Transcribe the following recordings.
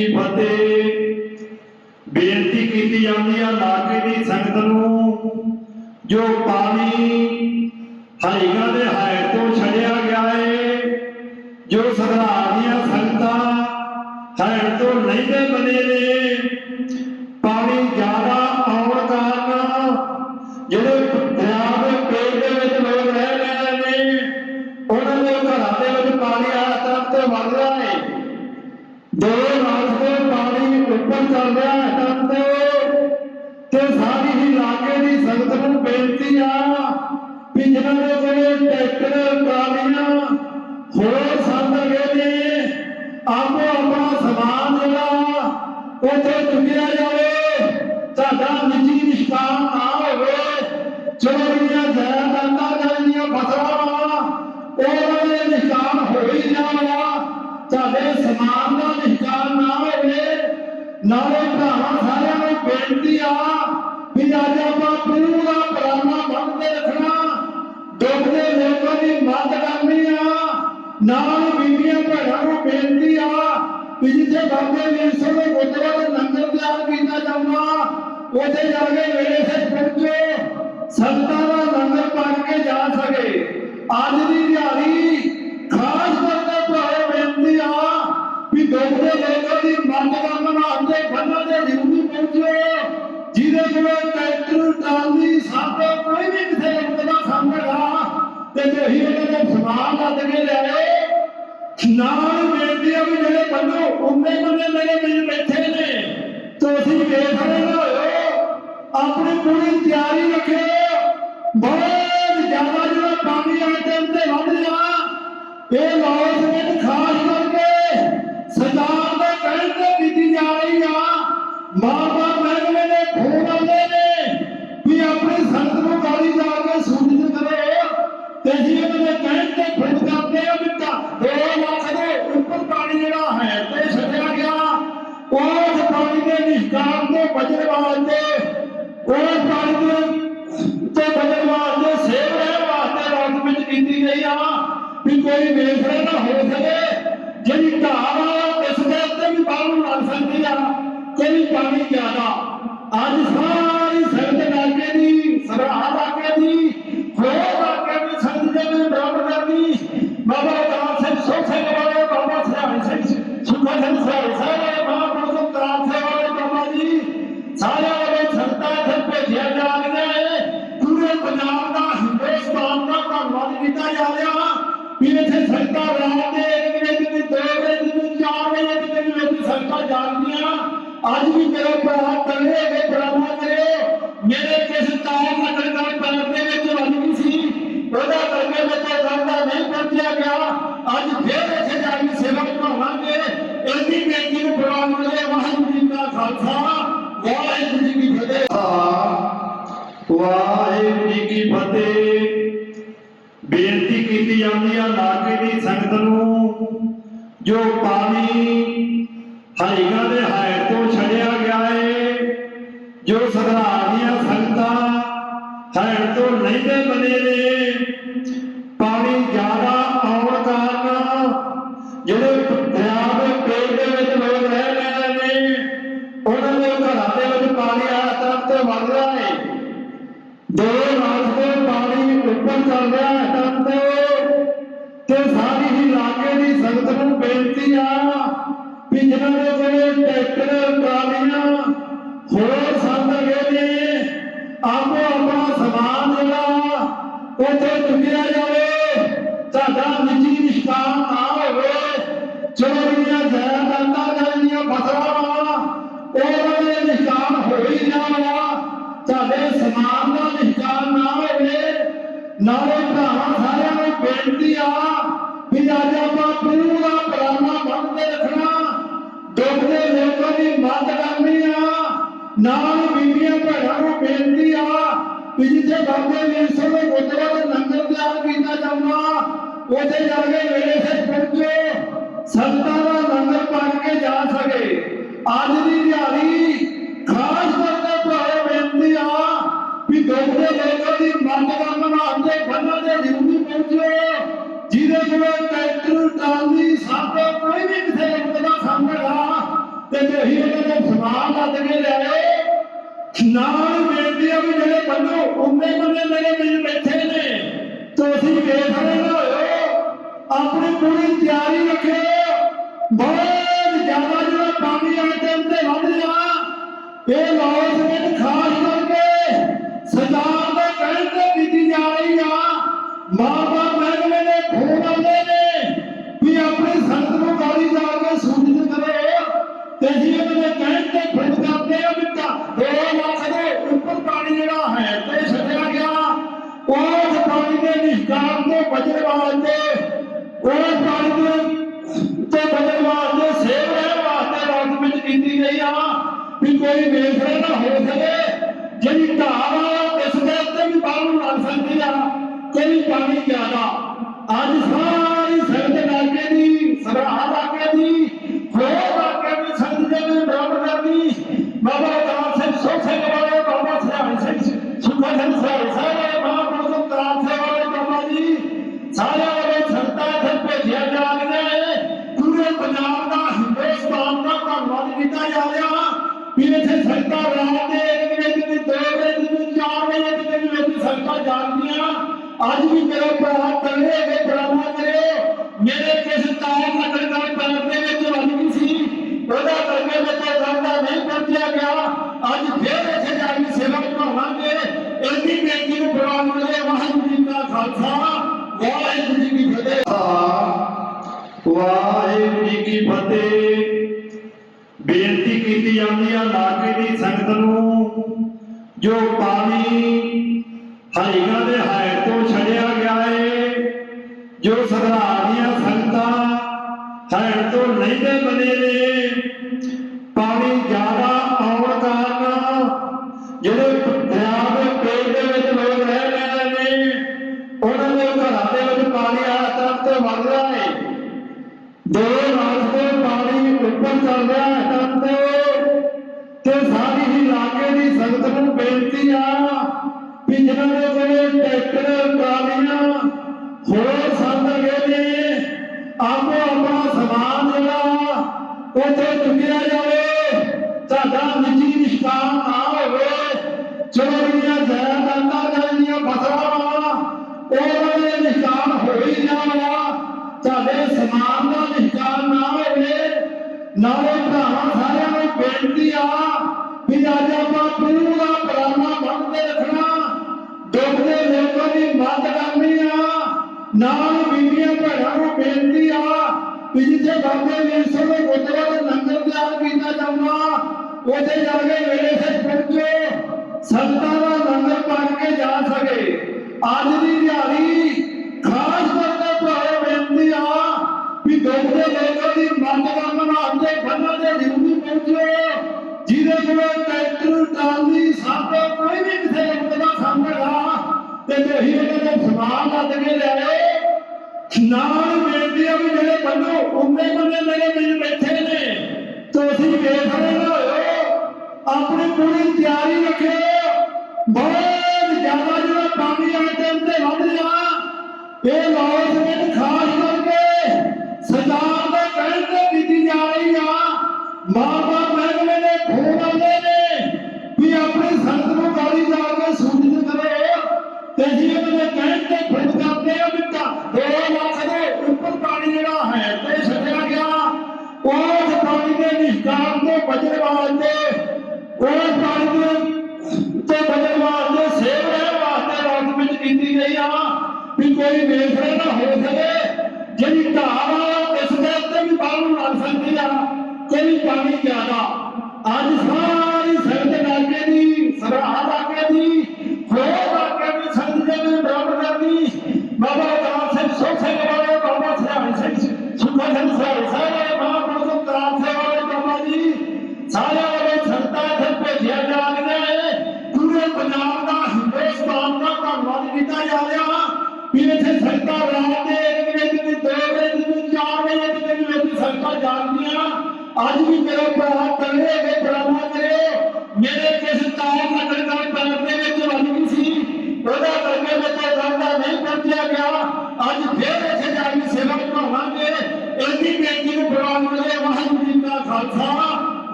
ਕੀ ਫਤਿਹ। ਬੇਨਤੀ ਕੀਤੀ ਜਾਂਦੀ ਆ ਲਾਗੇ ਦੀ ਸੰਗਤ ਨੂੰ, ਜੋ ਪਾਣੀ ਹਰੀਗਾ ਦੇ ਹਾਇਰ ਤੋਂ ਛੜਿਆ ਗਿਆ ਏ, ਜੋ ਸਰਦਾਰ ਦੀਆਂ ਸੰਗਤਾਂ ਹਾਇਰ ਤੋਂ ਲੈਂਦੇ ਬਨੇ ਨੇ ਨਾਲ ਬੇਨਤੀ ਆ ਵੀ ਜਿਹੜੇ ਬੰਦੋ, ਉਹਨੇ ਬੰਦੇ ਮੇਰੇ ਵਿੱਚ ਬੈਠੇ ਨੇ। ਤੁਸੀਂ ਵੇਖਦੇ ਹੋ ਆਪਣੀ ਪੂਰੀ ਤਿਆਰੀ ਰੱਖਿਓ। ਬਹੁਤ ਜ਼ਿਆਦਾ ਜਿਹੜਾ ਪਾਣੀ ਆ ਉੱਤੇ ਵੱਧ ਰਿਹਾ ਇਹ ਲਾਹੌਰ ਵਿੱਚ ਖਾਸ पानी ज्यादा आज सारा ਕੀਤੀ ਜਾਂਦੀ ਆ ਲਾਗੇ ਦੀ ਸੰਗਤ ਨੂੰ, ਜੋ ਪਾਣੀ ਹਾਈਗਾ ਦੇ ਹਾਇਰ ਤੋਂ ਛੜਿਆ ਗਿਆ ਏ, ਜੋ ਸਧਾਰਨ ਦੀਆਂ ਸੰਗਤਾਂ ਹਾਇਰ ਤੋਂ ਲੈਂਦੇ ਬਨੇ ਨੇ ಬೆಳ್ತಿಯಾ ਆਪਣੀ ਪੂਰੀ ਤਿਆਰੀ ਰੱਖਿਓ। ਬਹੁਤ ਜ਼ਿਆਦਾ ਜਿਹੜਾ ਕਾਮਯਾਬ ਤੇ ਉੱਤੇ ਵੱਧ ਜਾ ਇਹ ਦੀ ਸੰਗਤ ਨੂੰ, ਜੋ ਪਾਣੀ ਹਾਈਗਾ ਦੇ ਹਾਇਰ ਤੋਂ ਛੜਿਆ ਗਿਆ ਏ, ਜੋ ਸਧਾਰਨ ਦੀਆਂ ਸੰਗਤਾਂ ਹਾਇਰ ਤੋਂ ਨਹੀਂ ਦੇ ਬਨੇ ਨੇ, ਪਾਣੀ ਜ਼ਿਆਦਾ ਆਉਣ ਨਾ ਵਾਲਾ ਤੁਹਾਡੇ ਸਮਾਨ ਦਾ ਨਿਸ਼ਕਾਰ ਨਾ ਹੋਵੇ, ਨਾਲੇ ਭਰਾਵਾਂ ਸਾਰਿਆਂ ਨੂੰ ਬੇਨਤੀ ਆ ਵੀ ਅੱਜ ਆਪਾਂ ਗੁਰੂ ਦਾ ਪਰਾਨਾ ਬੰਨ ਕੇ ਰੱਖਣਾ। ਦੁੱਖਦੇ ਲੋਕਾਂ ਦੀ ਮਦਦ ਕਰਨੀ ਆ। ਨਾਲ ਬੀਬੀਆਂ ਭੈਣਾਂ ਨੂੰ ਬੇਨਤੀ ਆ ਵੀ ਜਿੱਥੇ ਬਾਬੇ ਵੀਰ ਸਿੰਘ ਗੁਰਦੁਆਰਾ ਲੰਗਰ ਤਿਆਰ ਕੀਤਾ ਜਾਂਦਾ, ਉੱਥੇ ਜਾ ਕੇ ਵੇਲੇ ਸੇ ਤੁਸੀਂ ਦੇਖ ਰਹੇ ਹੋ ਆਪਣੀ ਪੂਰੀ ਤਿਆਰੀ ਰੱਖਿਓ। ਬਹੁਤ ਜ਼ਿਆਦਾ ਜਿਹੜਾ ਪਾਣੀ ਵਾਲੇ ਟਾਈਮ ਤੇ ਵੱਧ ਰਿਹਾ, ਇਹ ਲਾਹੌਰ ਵਿੱਚ ਖਾਸ ਕਰਕੇ ਸਰਦਾਰ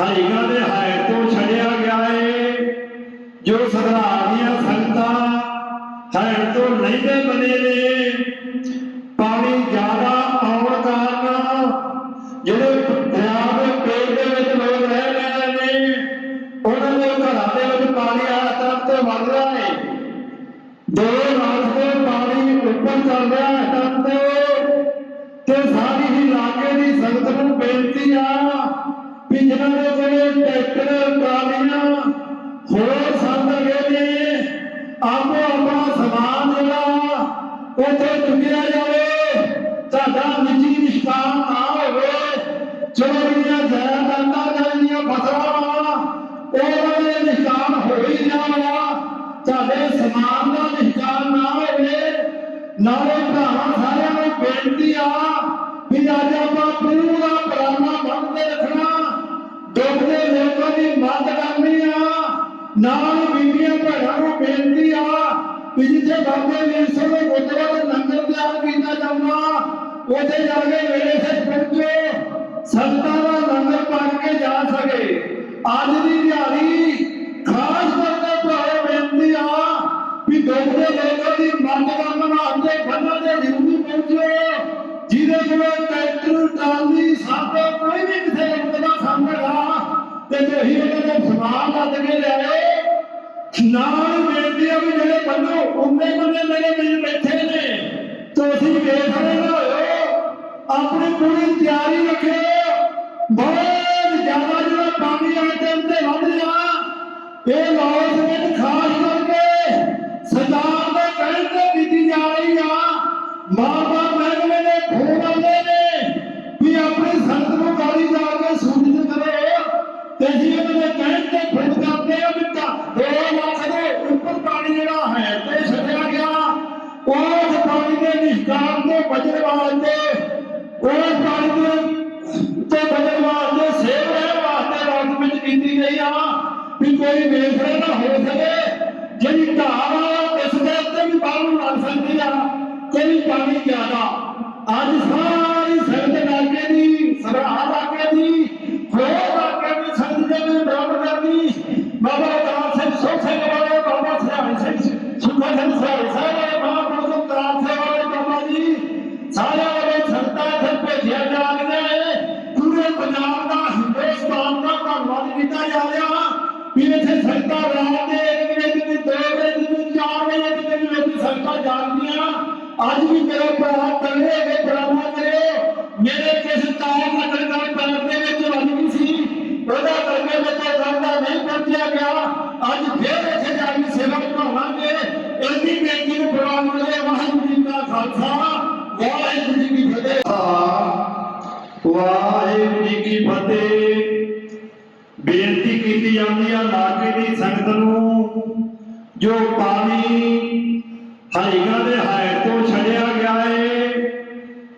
ਹਾਈਗਾ ਦੇ ਹਾਇਰ ਤੋਂ ਛੜਿਆ ਗਿਆ ਏ। ਜੋ ਸਦਾ ਦੀਆਂ ਸੰਤਾਂ ਹਾਇਰ ਤੋਂ ਲੈਂਦੇ ਬਨੇ ਨੇ ਸਾਡੇ ਸਮਾਜ ਦਾ ਨਿਸ਼ਾਨ ਨਾ ਹੋਵੇ ਨਾਲੇ ਭਰਾਵਾਂ ਸਾਰਿਆਂ ਨੂੰ ਬੇਨਤੀ ਆ ਵੀ ਅੱਜ ਆਪਾਂ ਪ੍ਰਭੂ ਦਾ ਪਰਾਨਾ ਬੰਨ ਕੇ ਰੱਖਣਾ ਦੁੱਖ ਦੇ ਲੋਕਾਂ ਦੀ ਮਦਦ ਕਰਨੀ ਆ ਨਾਲ ਬੀਬੀਆਂ ਭੈਣਾਂ ਨੂੰ ਬੇਨਤੀ ਆ ਵੀ ਜਿੱਥੇ ਬਾਬੇ ਵੀਰ ਸਿੰਘ ਦੇ ਗੁਰਦੁਆਰੇ ਲੰਗਰ ਤਿਆਰ ਕੀਤਾ ਜਾਂਦਾ ਉੱਥੇ ਜਾ ਕੇ ਮੇਰੇ ਸਿਰ ਪਹੁੰਚੋ ਸੰਤਾਂ ਦਾ ਲੰਗਰ ਪਾ ਕੇ ਜਾ ਸਕੇ ਅੱਜ ਦੀ ਦਿਹਾੜੀ ਖਾਸ ਜੇਕਰ ਦੀ ਬੰਦ ਕਰਨ ਵਾਸਤੇ ਖੰਨਾ ਦੇ ਜ਼ਰੂਰੀ ਪਹੁੰਚੇ ਜਿਹਦੇ ਕੋਲ ਟਰੈਕਟਰ ਟਾਲੀ ਸਾਬੇ ਕੋਈ ਵੀ ਕਿਸੇ ਇੱਕ ਦਾ ਸਾਹਮਣਾ ਤੇ ਜਹੀ ਇਹਦੇ ਸਮਾਨ ਲੱਦ ਕੇ ਲਿਆਏ ਨਾਲ ਬੇਨਤੀ ਆ ਵੀ ਜਿਹੜੇ ਬੰਦੋ ਉਹਨੇ ਬੰਦੇ ਮੇਰੇ ਵਿੱਚ ਬੈਠੇ ਨੇ ਤੁਸੀਂ ਵੇਖ ਰਹੇ ਹੋ ਆਪਣੀ ਪੂਰੀ ਤਿਆਰੀ ਰੱਖਿਓ। ਬਹੁਤ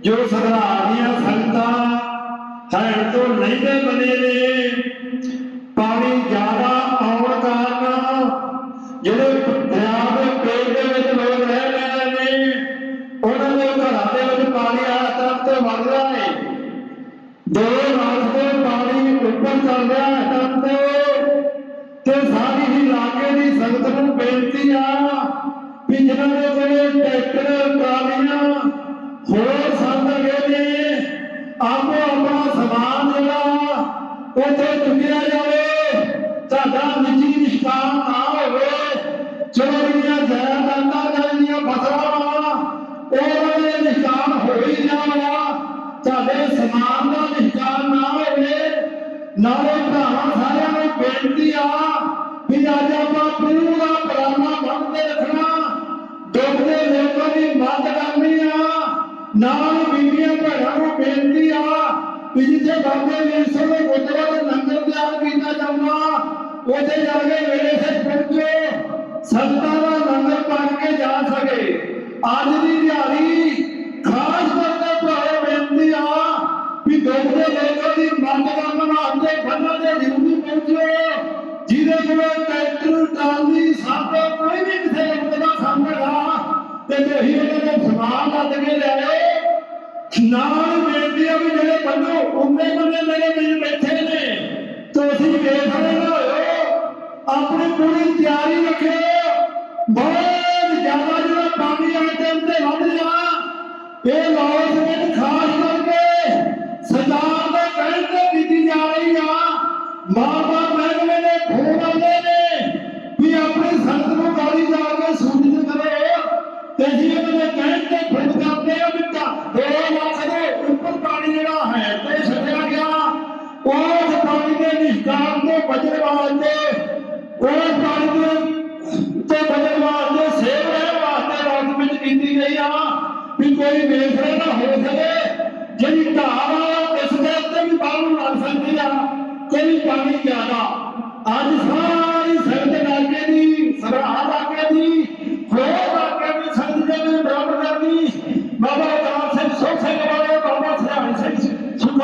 ਜੋ ਸਦਾ ਆਦੀਆਂ ਸੰਤਾਂ ਹੈ ਤੋਂ ਨਹੀਂ ਦੇ ਬਨੇ ਨੇ ਨਾਲੇ ਭਰਾਵਾਂ ਸਾਰਿਆਂ ਨੂੰ ਬੇਨਤੀ ਆ ਵੀ ਅੱਜ ਆਪਾਂ ਪੂਰਾ ਪਰਾਨਾ ਬੰਦ ਕੇ ਰੱਖਣਾ। ਦੁੱਖਦੇ ਲੋਕਾਂ ਦੀ ਮਦਦ ਕਰਨੀ ਆ। ਨਾਲ ਬੀਬੀਆਂ ਭੈਣਾਂ ਨੂੰ ਬੇਨਤੀ ਆ ਵੀ ਜਿੱਥੇ ਬਾਬੇ ਵੀਰਸਰ ਦੇ ਗੁਰਦੁਆਰੇ ਲੰਗਰ ਤਿਆਰ ਕੀਤਾ ਜਾਂਦਾ, ਉੱਥੇ ਜਾ ਕੇ ਮੇਰੇ ਸਿਰ ਪਹੁੰਚੋ, ਸੰਤਾਂ ਦਾ ਲੰਗਰ ਪਾਣ ਕੇ ਜਾ ਸਕੇ। ਅੱਜ ਦੀ ਬਹੁਤ ਜ਼ਿਆਦਾ ਜਿਹੜਾ ਪਾਣੀ ਆਟੇ ਉੱਤੇ ਵੱਧ ਰਿਹਾ ਇਹ ਲਾਹੌਰ ਵਿੱਚ ਖਾਸ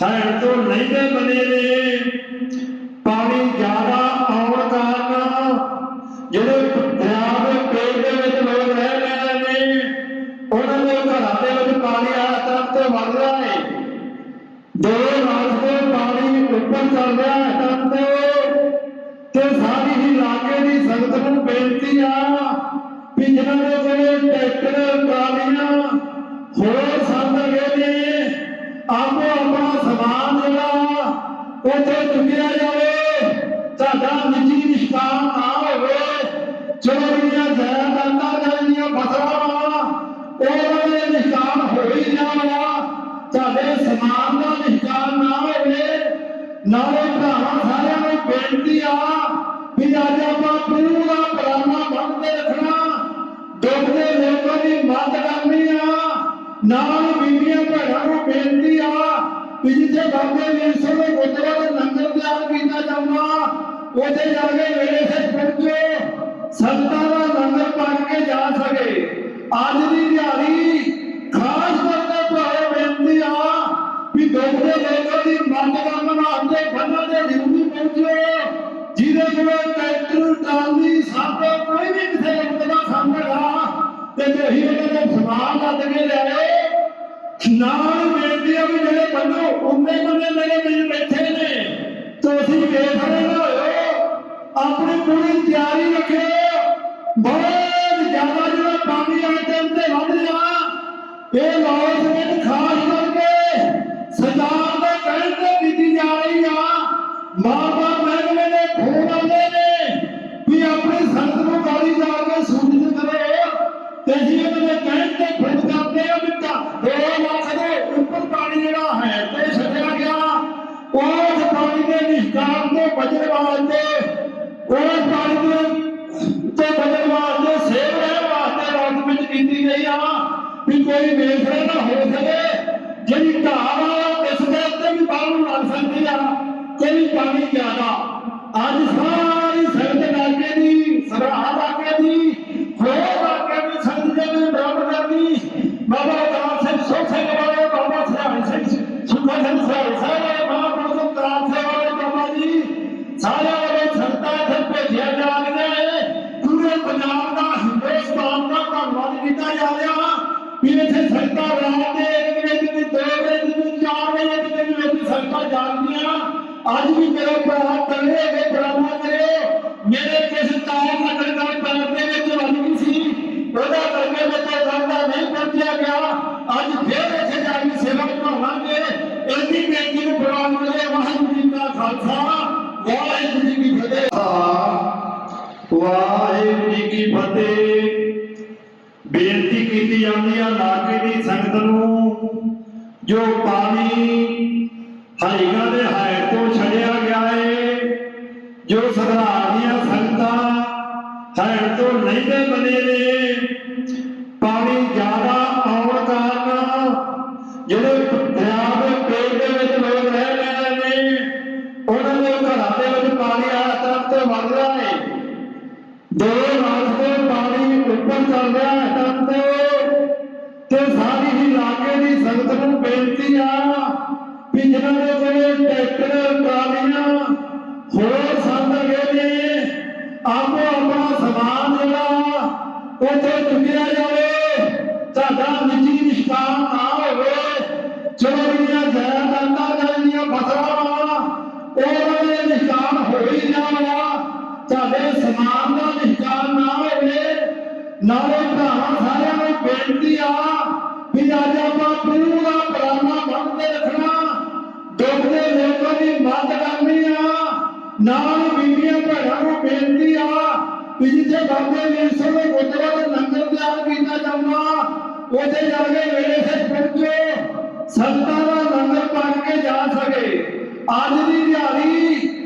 થાય તો નહીં બને ਬਾਬੇ ਜੀ ਸਿੰਘ ਗੁਰਦੁਆਰਾ ਲੰਗਰ ਤਿਆਰ ਕੀਤਾ ਜਾਂਦਾ ਉੱਥੇ ਜਾ ਕੇ ਮੇਰੇ ਸੇ ਇਹ ਲਾਹੌਰ ਸਮੇਤ ਖਾਸ Hallelujah. Hallelujah. ਨਾਲ ਬੀਬੀਆਂ ਭੈਣਾਂ ਨੂੰ ਬੇਨਤੀ ਆ ਵੀ ਜਿੱਥੇ ਬਾਬੇ ਵੀਰ ਸਿੰਘ ਦੇ ਗੁਰਦੁਆਰੇ ਦਾ ਲੰਗਰ ਤਿਆਰ ਕੀਤਾ ਜਾਂਦਾ, ਉੱਥੇ ਜਾ ਕੇ ਮੇਰੇ ਸਿਰ ਪਹੁੰਚੋ, ਸੰਤਾਂ ਦਾ ਲੰਗਰ ਪਾ ਕੇ ਜਾ ਸਕੇ। ਅੱਜ ਦੀ ਦਿਹਾੜੀ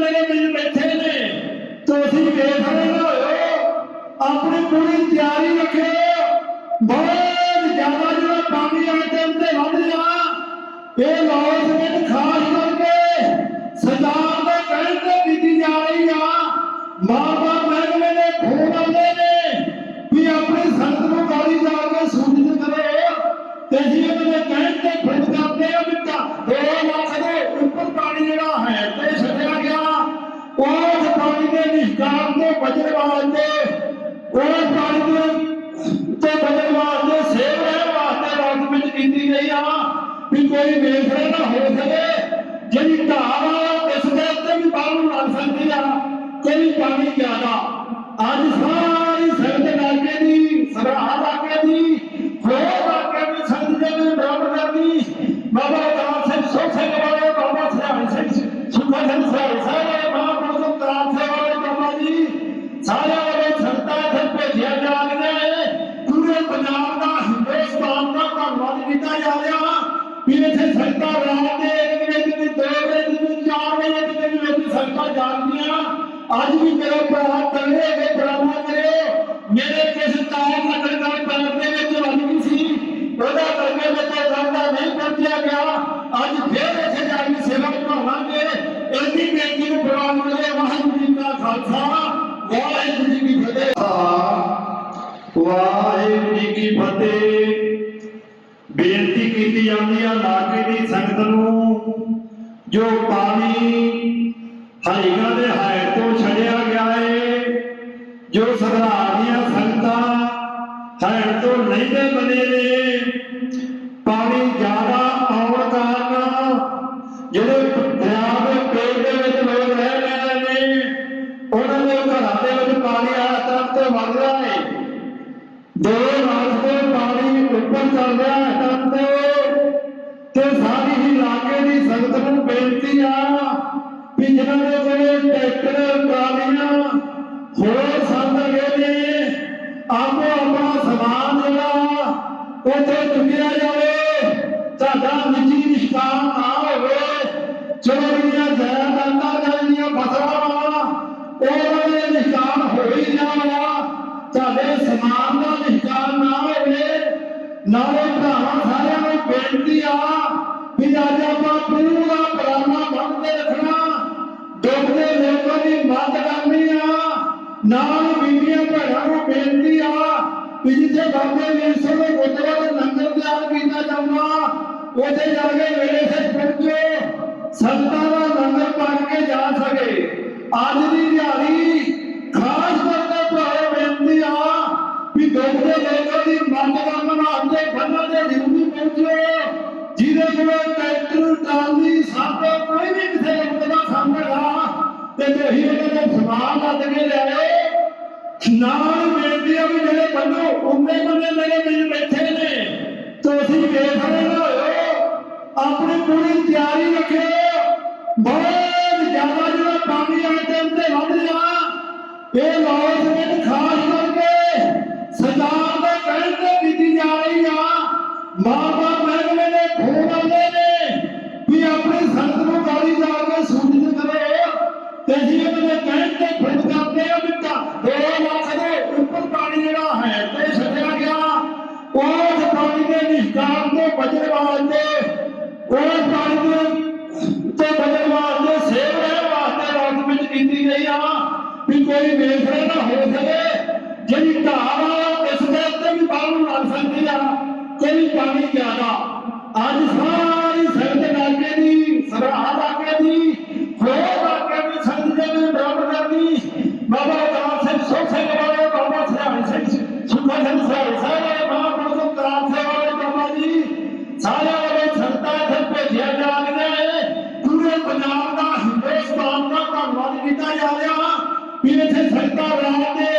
ਮੇਰੇ ਵੀਰ ਬੈਠੇ ਨੇ। ਤੁਸੀਂ ਵੇਖ ਰਹੇ ਹੋ। ਆਪਣੀ ਪੂਰੀ ਤਿਆਰੀ ਰੱਖਿਓ। ਬਹੁਤ ਜ਼ਿਆਦਾ ਜਿਹੜਾ ਪਾਣੀ ਵਾਲੇ ਟਾਈਮ ਤੇ ਵੱਧ ਰਿਹਾ ਇਹ ਲਾਹੌਰ ਵਿੱਚ ਖਾਸ ਕਰਕੇ ਸਰਦਾਰ ਦੇ ਕਹਿਣ ਤੇ ਕੀਤੀ ਜਾ ਰਹੀ ਆ। ਮਾਂ ਕੀਤਾ ਜਾ ਰਿਹਾ ਵਾ ਵੀ ਇੱਥੇ ਸੰਗਤਾਂ ਰਾਤ ਦੇ ਇੱਕ ਵਜੇ ਦੇ ਦੋ ਵਜੇ ਦੇ ਚਾਰ ਵਜੇ ਦੇ ਵਿੱਚ ਸੰਗਤਾਂ ਜਾਂਦੀਆਂ ਅੱਜ ਵੀ ਮੇਰੇ ਭਰਾ ਤੰਗੇ ਦੇ ਬਰਾਬਰ ਨਾਲ ਬੀਬੀਆਂ ਭੈਣਾਂ ਨੂੰ ਬੇਨਤੀ ਆ ਕਿ ਜਿੱਥੇ ਬਾਬੇ ਵੀਰਸਰ ਦੇ ਗੁਰਦੁਆਰੇ ਲੰਗਰ ਤਿਆਰ ਕੀਤਾ ਜਾਂਦਾ, ਉੱਥੇ ਜਾ ਕੇ ਮੇਰੇ ਸੇ ਪਹੁੰਚੋ ਸੰਤਾਂ ਦਾ ਲੰਗਰ ਪਾਣ ਕੇ ਜਾ ਸਕੇ। ਅੱਜ ਦੀ ਦਿਹਾੜੀ Mom. ਸੰਗਤਾਂ